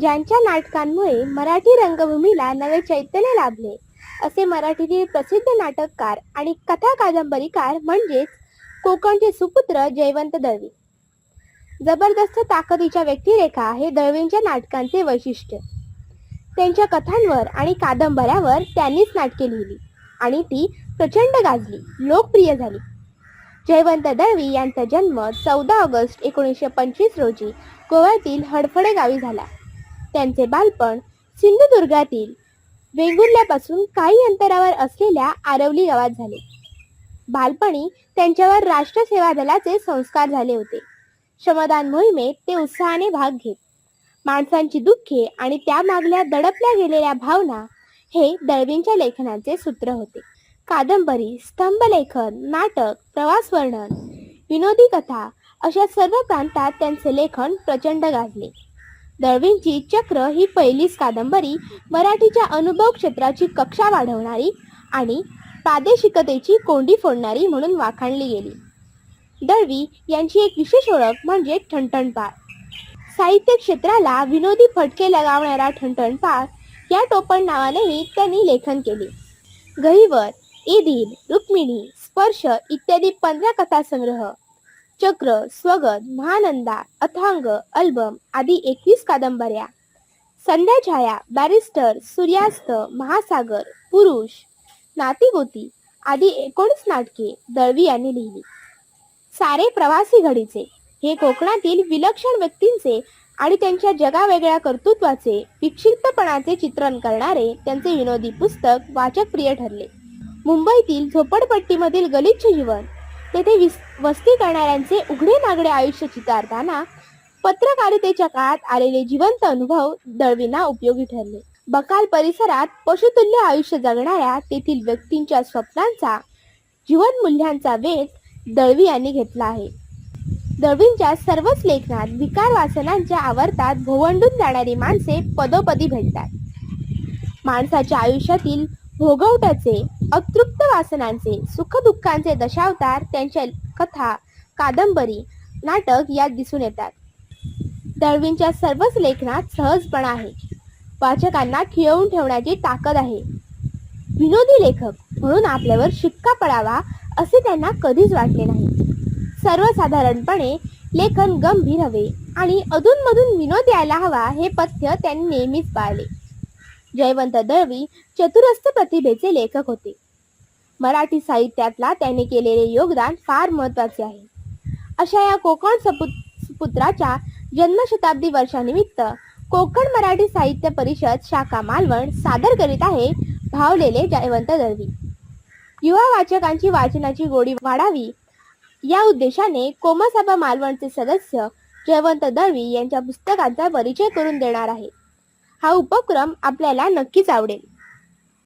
ज्यांच्या नाटकांमुळे मराठी रंगभूमीला नवे चैतन्य लाभले. असे मराठीतील प्रसिद्ध नाटककार आणि कथा कादंबरीकार म्हणजेच कोकणचे सुपुत्र जयवंत दळवी. जबरदस्त ताकदीच्या व्यक्तिरेखा हे दळवींच्या नाटकांचे वैशिष्ट्य. त्यांच्या कथांवर आणि कादंबऱ्यावर त्यांनीच नाटके लिहिली आणि ती प्रचंड गाजली लोकप्रिय झाली. जयवंत दळवी यांचा जन्म चौदा ऑगस्ट एकोणीसशे पंचवीस रोजी गोव्यातील हडफडे गावी झाला. त्यांचे बालपण सिंधुदुर्गातील वेंगुर्ल्यापासून काही अंतरावर असलेल्या आरवली गावात झाले. बालपणी त्यांच्यावर राष्ट्र सेवा दलाचे संस्कार झाले होते. श्रमदान मोहिमेत ते उत्साहाने भाग घेत. माणसांची दुःखे आणि त्यामागल्या दडपल्या गेलेल्या भावना हे दळवींच्या लेखनाचे सूत्र होते. कादंबरी स्तंभलेखन नाटक प्रवास वर्णन विनोदी कथा अशा सर्व प्रांतात त्यांचे लेखन प्रचंड गाजले. दळवींची चक्र ही पहिलीच कादंबरी मराठीच्या अनुभव क्षेत्राची कक्षा वाढवणारी आणि प्रादेशिकतेची कोंडी फोडणारी म्हणून वाखाणली गेली. दळवी यांची एक विशेष ओळख म्हणजे ठणठणपार साहित्य क्षेत्राला विनोदी फटके लगावणारा ठणठणपार या टोपण नावानेही त्यांनी लेखन केले. गहिवर ईदिल रुक्मिणी स्पर्श इत्यादी पंधरा कथासंग्रह चक्र स्वगत महानंदा अथांग अल्बम आदी एकवीस कादंबऱ्या. संध्याछाया बॅरिस्टर सूर्यास्त महासागर पुरुष नातीगोती आदी एकोणीस नाटके दळवी यांनी लिहिली. सारे प्रवासी घडीचे हे कोकणातील विलक्षण व्यक्तींचे आणि त्यांच्या जगावेगळ्या कर्तृत्वाचे विक्षिप्तपणाचे चित्रण करणारे त्यांचे विनोदी पुस्तक वाचकप्रिय ठरले. मुंबईतील झोपडपट्टीमधील गलिच्छ जीवन तेथे विस वस्ती करणाऱ्यांचे उघडे नागडे आयुष्य चितारताना पत्रकारितेच्या काळात आलेले जिवंत अनुभव दळवींना उपयोगी ठरले. बकाल परिसरात पशुतुल्य आयुष्य जगणाऱ्या तेथील व्यक्तींच्या स्वप्नांचा जीवन मूल्यांचा वेध दळवी यांनी घेतला आहे. दळवींच्या सर्वच लेखनात विकार वासनांच्या आवर्तात भोवंडून जाणारी माणसे पदोपदी भेटतात. माणसाच्या आयुष्यातील भोगवट्याचे अतृप्त वासनांचे सुखदुःखांचे दशावतार त्यांच्या कथा कादंबरी नाटक यात दिसून येतात. दळवींच्या सर्वच लेखनात सहजपणा आहे. वाचकांना खिळवून ठेवण्याची ताकद आहे. विनोदी लेखक म्हणून आपल्यावर शिक्का पडावा असे त्यांना कधीच वाटले नाही. सर्वसाधारणपणे लेखन गंभीर हवे आणि अधूनमधून विनोद यायला हवा हे पथ्य त्यांनी नेहमीच पाळले. जयवंत दळवी चतुरस्थ प्रतिभेचे लेखक होते. मराठी साहित्यातला त्याने केलेले योगदान फार महत्त्वाचे आहे. अशा या कोकण सपुतपुत्राच्या जन्मशताब्दी वर्षानिमित्त कोकण मराठी साहित्य परिषद शाखा मालवण सादर करीत आहे भावलेले जयवंत दळवी. युवा वाचकांची वाचनाची गोडी वाढावी या उद्देशाने कोमसभा मालवणचे सदस्य जयवंत दळवी यांच्या पुस्तकांचा परिचय करून देणार आहे हा उपक्रम आपल्याला नक्कीच आवडेल.